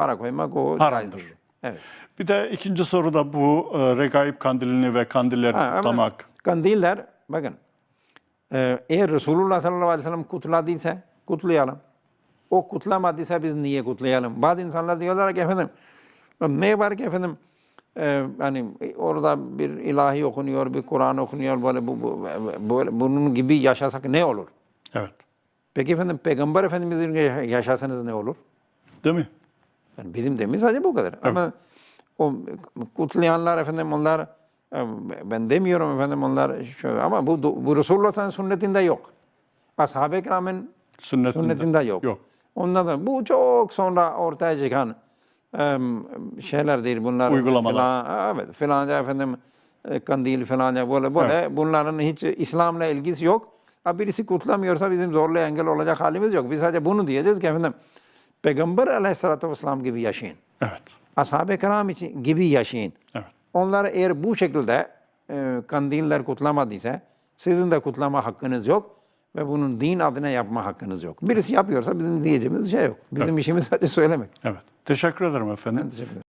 Para koymak o Haramdır. Evet. Bir de ikinci soruda bu e, regaib kandilini ve kandilleri Ha, ama kutlamak. Kandiller bakın e, eğer Resulullah sallallahu aleyhi ve sellem kutladıysa kutlayalım. O kutlamadıysa biz niye kutlayalım? Bazı insanlar diyorlar ki efendim ne var ki efendim e, hani orada bir ilahi okunuyor, bir Kur'an okunuyor böyle bu, bu böyle bunun gibi yaşasak ne olur? Evet. Peki efendim Peygamber Efendimizin yaşasanız ne olur? Değil mi? Yani bizim demiz sadece bu kadar. Ama o kutlayanlar efendim onlar e, ben demiyorum efendim onlar şöyle ama bu bu Resulullah sallallahu aleyhi ve sünnetinde yok. Ashab-ı kiramın Sünnetinde. sünnetinde yok. Yok. Ondan sonra bu çok sonra ortaya çıkan e, şeyler değil bunlar. Uygulamalar. Filan, evet filanca efendim e, kandil filanca böyle böyle bunların hiç İslam'la ilgisi yok. Birisi kutlamıyorsa bizim zorla engel olacak halimiz yok. Biz sadece bunu diyeceğiz ki efendim Peygamber aleyhissalatü vesselam gibi yaşayın. Evet. Ashab-ı kiram için gibi yaşayın. Evet. Onlar eğer bu şekilde e, kandiller kutlamadıysa sizin de kutlama hakkınız yok ve bunun din adına yapma hakkınız yok. Birisi yapıyorsa bizim diyeceğimiz şey yok. Bizim işimiz sadece söylemek. Evet. Teşekkür ederim efendim. Teşekkür ederim.